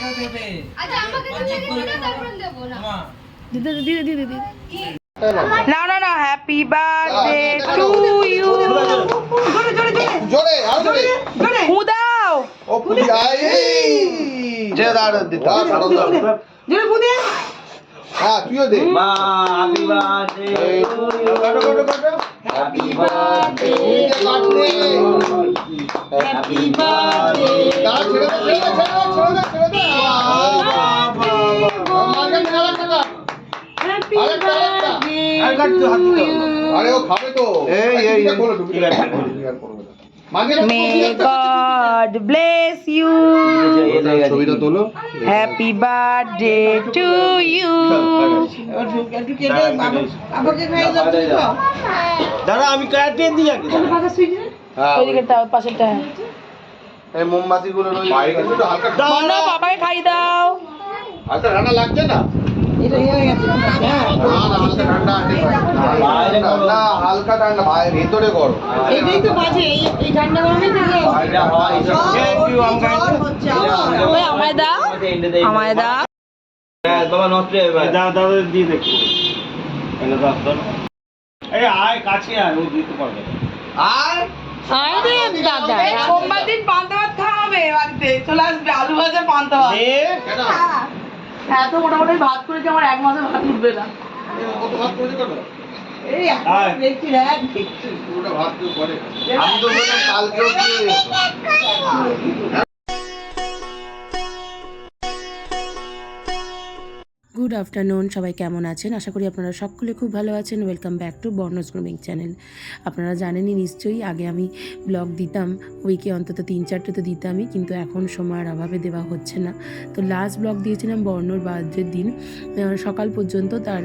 মাকেও দেবে। আচ্ছা আমাকে তো অজিত লেগে করে দিলে তারপরে দেবো না। দিদি দিদি দিদি দিদি। না না না হ্যাপি বার্থডে টু ইউ জোরে আর জোরে। ফু দাও। ও পুরি আই যে দাঁড় দিতে হ্যাঁ তুইও দে। মা হ্যাপি বার্থডে কাটো কাটো কাটো হ্যাপি বার্থডে হ্যাপি বার্থডে দাঁড়া ছেড়ে দে ছেড়ে দে ছেড়ে দে। আর হাত দিতে আরে ও খাবে তো। এই এই বলো ডুবি market may God bless you ছবিটা তোলো। হ্যাপি বার্থডে টু ইউ দাদা আমি কাটে দিই আগে হ্যাঁ ওইদিকে পাশেরটা। এই বাবাকে খাই দাও। হালকা ঠান্ডা লাগছে না? না, না, হালকা ঠান্ডা আছে। বাইরে হালকা ঠান্ডা ভেতরে গরম। এটা হয় থ্যাংক ইউ আম ওই আমায় দাও আমায় দাও বাবা নষ্ট হয়ে যাবে দাও দাও দিয়ে দেখো। এনে দাও এই আয় কাছে আয় ও দিতে পারবে আর আরে দাদা। সোমবার দিন পান্তা ভাত খাওয়াবে বাড়িতে। চলে আসবে আলু ভাজা পান্তা ভাত। এত মোটামুটি ভাত করেছে আমার এক মাসে ভাত উঠবে না। করে আমি তো বললাম গুড আফটারনুন সবাই কেমন আছেন? আশা করি আপনারা সকলে খুব ভালো আছেন। ওয়েলকাম ব্যাক টু বর্ণস গ্রুমিং চ্যানেল আপনারা জানেনই নিশ্চয়ই, আগে আমি ব্লগ দিতাম উইকে অন্তত তিন, চারটে তো দিতামই, কিন্তু এখন সময়ের অভাবে দেওয়া হচ্ছে না। তো লাস্ট ব্লগ দিয়েছিলাম বর্ণর বার্থডের দিন। সকাল পর্যন্ত তার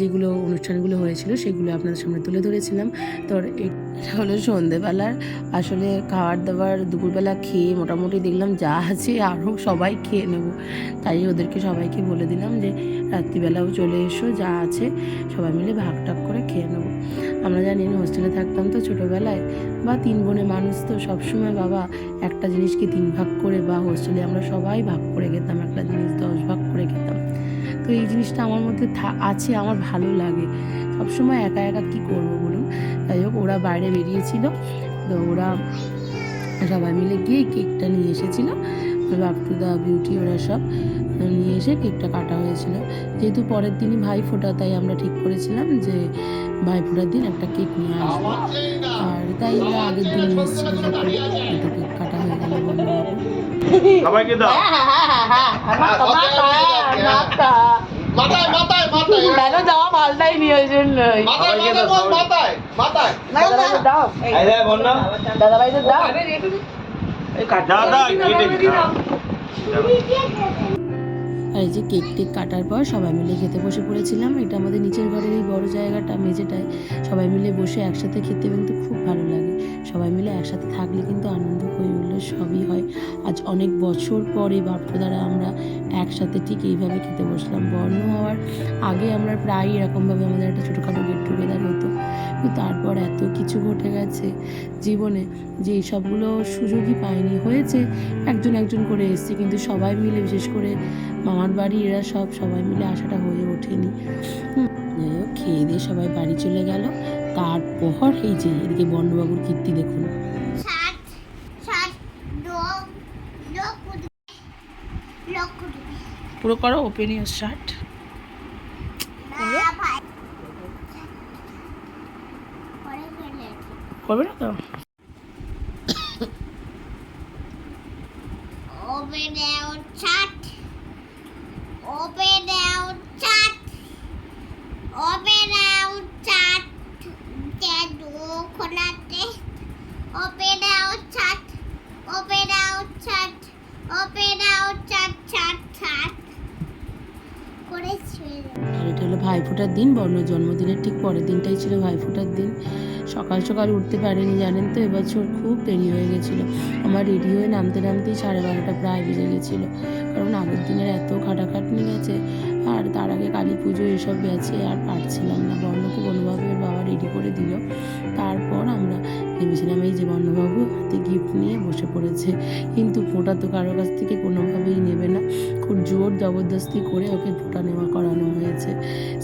যেগুলো অনুষ্ঠানগুলো হয়েছিল, সেগুলো আপনাদের সামনে তুলে ধরেছিলাম। তো এটা হলো সন্ধেবেলার, আসলে খাবার দাবার দুপুরবেলা খেয়ে মোটামুটি দেখলাম যা আছে আরও সবাই খেয়ে নেব। তাই ওদেরকে সবাইকে বলে দিলাম যে রাত্রিবেলাও চলে এসো, যা আছে সবাই মিলে ভাগ টাগ করে খেয়ে নেব। আমরা জানি হোস্টেলে থাকতাম তো ছোটোবেলায়, বা তিন বোনে মানুষ তো সবসময় বাবা একটা জিনিসকে তিন ভাগ করে, বা হোস্টেলে আমরা সবাই ভাগ করে খেতাম, একটা জিনিস দশ ভাগ করে খেতাম। তো এই জিনিসটা আমার মধ্যে আছে, আমার ভালো লাগে। সবসময় একা একা কী করব বলুন? যাই হোক, ওরা বাইরে বেরিয়েছিল, তো ওরা সবাই মিলে গিয়ে কেকটা নিয়ে এসেছিল বাপটু দা বিউটি ওরা সব। নিয়ে এসে কেকটা কাটা হয়েছিল। যেহেতু পরের দিনই ভাই ফোটা তাই আমরা ঠিক করেছিলাম যে ভাই ফোটার দিন একটা কেক নিয়ে আসব। আর তাই আগের দিন নিয়ে এসেছিল কেক কাটা হয়ে গেল দাও। মাথায় মাথায় মাথায়। কেন যাওয়া মালটাই নিয়ে ওই জন্যই মাথায়। মাথায় মাথায় মাথায় দাও এই দে দাও দাদা কেটে দাও আর এই যে কেক টেক কাটার পর সবাই মিলে খেতে বসে পড়েছিলাম। এটা আমাদের নিচের ঘরের এই বড় জায়গাটা, মেঝেটায় সবাই মিলে বসে একসাথে খেতে কিন্তু খুব ভালো লাগে। সবাই মিলে একসাথে থাকলে কিন্তু আনন্দ হয়ে উঠলে, সবই হয়। আজ অনেক বছর পরে বাপ্য দ্বারা আমরা একসাথে ঠিক এইভাবে খেতে বসলাম। বর্ণ হওয়ার আগে আমরা প্রায়ই এরকমভাবে আমাদের একটা ছোটোখাটো গেট টুগেদার হতো। তারপর এত কিছু ঘটে গেছে জীবনে যে সবগুলো সুযোগই পাইনি। হয়েছে একজন একজন করে এসছে কিন্তু সবাই মিলে বিশেষ করে মামার বাড়ি এরা সব সবাই মিলে আসাটা হয়ে ওঠেনি। হুম, যাই হোক খেয়ে দিয়ে সবাই বাড়ি চলে গেল। তারপর এই যে এদিকে বন্ডবাবুর কীর্তি দেখুন। পুরো করো ওপেন ইয়ার শার্ট করবে না তো Open out chat. Open out chat. Open out chat. Jadu kholaate. Open out chat. Open out chat. Open out chat chat chat. আর এটা হলো ভাইফোঁটার দিন বর্ণ জন্মদিনের ঠিক পরের দিনটাই ছিল ভাইফোঁটার দিন। সকাল সকাল উঠতে পারিনি, জানেন তো, এবছর খুব দেরি হয়ে গেছিল। আমার রেডি হয়ে নামতে নামতেই সাড়ে বারোটা প্রায় বেজে গেছিল। কারণ আগের দিনের এত খাটাখাটনি গেছে আর তার আগে কালী পুজো এসব গেছে, আর পারছিলাম না। বর্ণকে কোনোভাবে বাবা রেডি করে দিল। তারপর আমরা ভেবেছিলাম এই যে বর্ণবাবু হাতে গিফট নিয়ে বসে পড়েছে। কিন্তু ফোঁটা তো কারোর কাছ থেকে কোনোভাবেই নেবে না। খুব জোর জবরদস্তি করে ওকে ফোটা নেওয়া করানো হয়েছে।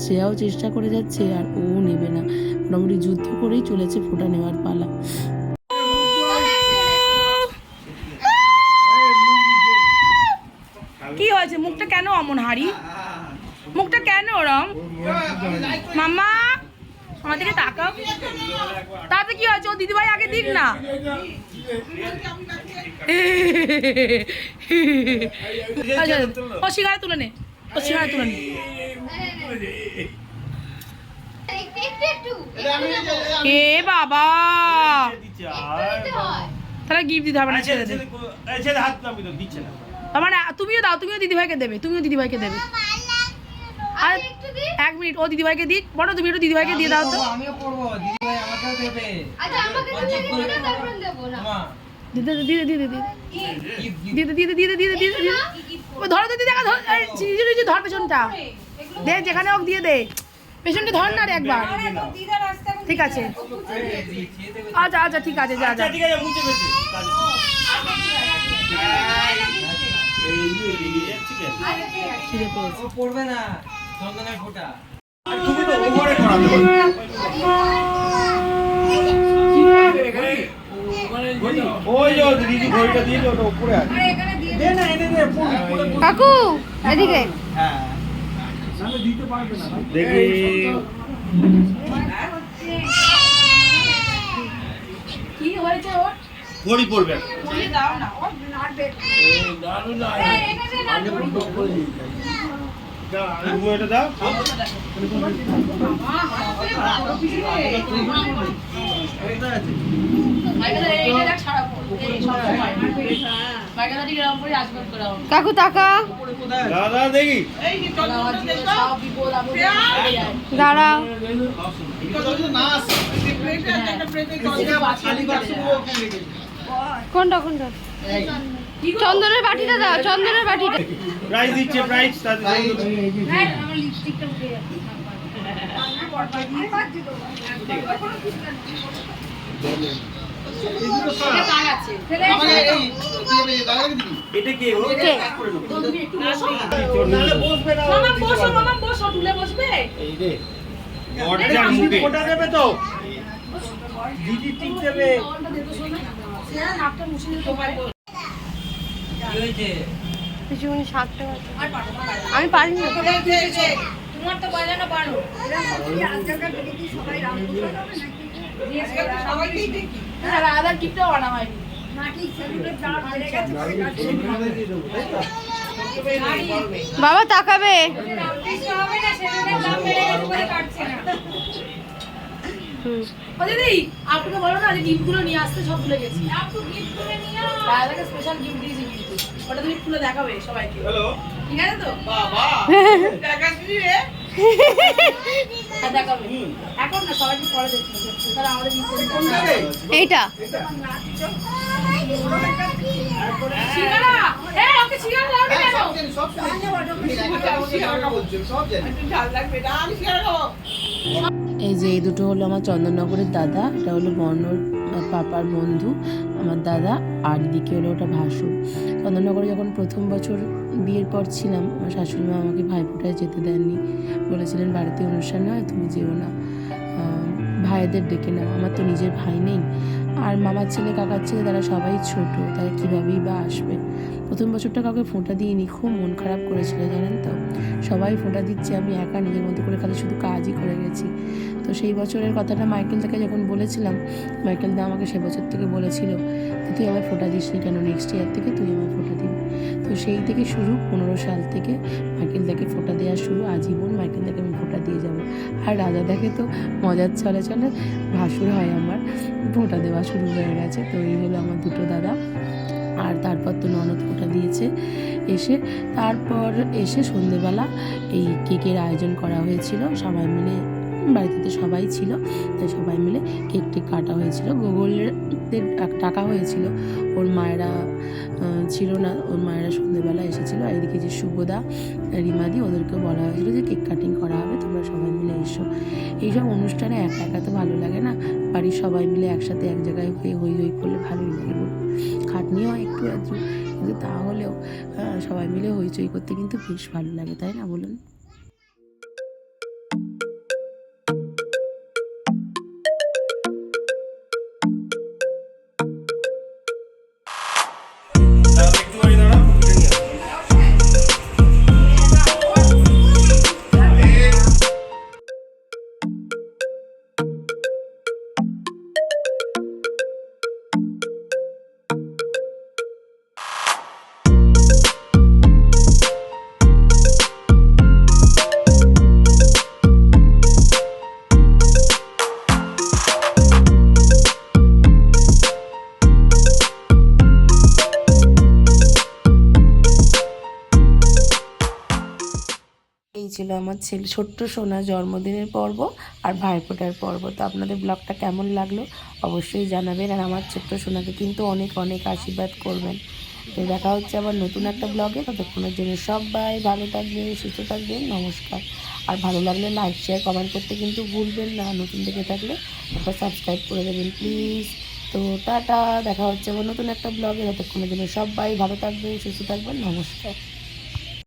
শ্রেয়াও চেষ্টা করে যাচ্ছে আর ও নেবে না। মোটামুটি যুদ্ধ করেই চলেছে ফোটা নেওয়ার পালা। কি হয়েছে? মুখটা কেন অমন হারি মুখটা কেন ওরম? মাম্মা? আমার দিকে তাকাও। তাতে কি হয়েছে ও দিদিভাই আগে দিক না। আচ্ছা, ও সিঙ্গারা তুলে নে ও সিঙ্গারা তুলে নে। এ বাবা। তাহলে গিফট দিতে হবে না ছেড়ে দে না। তার মানে তুমিও দাও তুমিও দিদিভাইকে দেবে তুমিও দিদিভাইকে দেবে। আর এক মিনিট ও দিদিভাইকে দিক। বড় তুমি একটু দিদিভাইকে দিয়ে দাও তো। আমিও পড়ব দিদি ভাই আমাকেও দেবে। মা। দিদি দিদি। দিদি দিদি দিদি দিদি দিদি দিদি দিদি দিদি ও ধরো দিদি দেখা ধর এই, নিজে নিজে ধর পেছনটা। দে যেখানে হোক দিয়ে দে। পেছনটা ধর না রে একবার। ঠিক আছে। আচ্ছা আচ্ছা ঠিক আছে যা যা। আচ্ছা ঠিক আছে মুছে ফেলছি। পেয়েছে পড়বে না। চন্দনের ফোঁটা। তুমি তো ওপরে ছড়াতে হ্যাঁ, কাকু এদিকে। হ্যাঁ। দেখি। কি হয়েছে ওর? ঘড়ি পড়বে। দাও না কাকু টাকা দাদা দেখি দাঁড়াও। কোনটা কোনটা? চন্দনের বাটিটা দাও চন্দনের বাটিটা। প্রাইস দিচ্ছে প্রাইস তাতে এটা কে? বসবে না মামা বসো মামা বসো তুলে বসবে? এই রে মুখে ফোটা দেবে তো। দিদি টিপ দেবে। মুছে কি হয়েছে পিছুখানি সাতটা আমি পারি না তোমার তো বাজানো পারো। কিপটাও আনা হয়নি। বাবা তাকাবে। ও দিদি আপনাকে বলো না যে গিফট নিয়ে আসতে সব ভুলে গেছি। আপু গিফট করে নিয়ে দাদাকে স্পেশাল গিফট দিয়েছি ওটা তুমি খুলে দেখাবে সবাইকে। হ্যালো। ঠিক আছে তো? হ্যাঁ, দেখাবে। এখন না পরে দেখছি তারা আমাদের। এইটা। এই এই যে এই দুটো হলো আমার চন্দননগরের দাদা, এটা হলো বর্ণর পাপার বন্ধু, আমার দাদা, আর এদিকে হলো ওটা ভাসু চন্দননগরে যখন প্রথম বছর বিয়ের পর ছিলাম, আমার শাশুড়ি মা আমাকে ভাইফোঁটায় যেতে দেননি। বলেছিলেন, বাড়িতে অনুষ্ঠান হয় তুমি যেও না। ভাইদের ডেকে নাও। আমার তো নিজের ভাই নেই। আর মামার ছেলে, কাকার ছেলে, তারা সবাই ছোট, তারা কীভাবেই বা আসবে? প্রথম বছরটা কাউকে ফোঁটা দিইনি, খুব মন খারাপ করেছিল, জানেন তো? সবাই ফোঁটা দিচ্ছে, আমি একা নিজের মতো করে খালি শুধু কাজই করে গেছি। তো সেই বছরের কথাটা মাইকেলদাকে যখন বলেছিলাম, মাইকেল দা আমাকে সে বছর থেকে বলেছিল তুই আমার ফোঁটা দিসনি কেন? নেক্সট ইয়ার থেকে তুই আমার ফোঁটা দিবি। তো সেই থেকে শুরু, পনেরো সাল থেকে মাইকেলদাকে ফোঁটা দেওয়া শুরু, আজীবন মাইকেলদাকে আমি ফোঁটা দিয়ে যাবে। আর রাজা দেখে তো মজার চলে চলে ভাসুর হয় আমার, ফোঁটা দেওয়া শুরু হয়ে গেছে। তো এই হলো আমার দুটো দাদা। আর তারপর তো ননদ ফোঁটা দিয়েছে এসে। তারপর এসে সন্ধেবেলা এই কেকের আয়োজন করা হয়েছিল। সবাই মিলে বাড়িতে তো সবাই ছিল তাই সবাই মিলে কেক টেক কাটা হয়েছিল। গুগলের টাকা হয়েছিল। ওর মায়েরা ছিল না। ওর মায়েরা সন্ধেবেলা এসেছিল। এদিকে যে শুভদা রিমাদি ওদেরকে বলা হয়েছিল যে কেক কাটিং করা হবে। তোমরা সবাই মিলে এসো। এইসব অনুষ্ঠানে একা একা তো ভালো লাগে না। বাড়ির সবাই মিলে একসাথে এক জায়গায় হয়ে, হই হই করলে ভালোই লাগে। খাটনিও হয় একটু আধটু, কিন্তু তাহলেও সবাই মিলে হইচই করতে কিন্তু বেশ ভালো লাগে, তাই না বলুন? ছিল আমার ছেলে, ছোট্ট সোনা জন্মদিনের পর্ব আর ভাইফোঁটার পর্ব। তো আপনাদের ব্লগটা কেমন লাগল অবশ্যই জানাবেন আর আমার ছোট্ট সোনাকে কিন্তু অনেক অনেক আশীর্বাদ করবেন। তো দেখা হচ্ছে আবার নতুন একটা ব্লগে। ততক্ষণের জন্য সবাই ভালো থাকবেন, সুস্থ থাকবেন, নমস্কার। আর ভালো লাগলে লাইক শেয়ার কমেন্ট করতে কিন্তু ভুলবেন না। নতুন দেখে থাকলে একটা সাবস্ক্রাইব করে দেবেন প্লিজ তো টাটা, দেখা হচ্ছে আবার নতুন একটা ব্লগে। ততক্ষণের জন্য সবাই ভালো থাকবেন, সুস্থ থাকবেন, নমস্কার।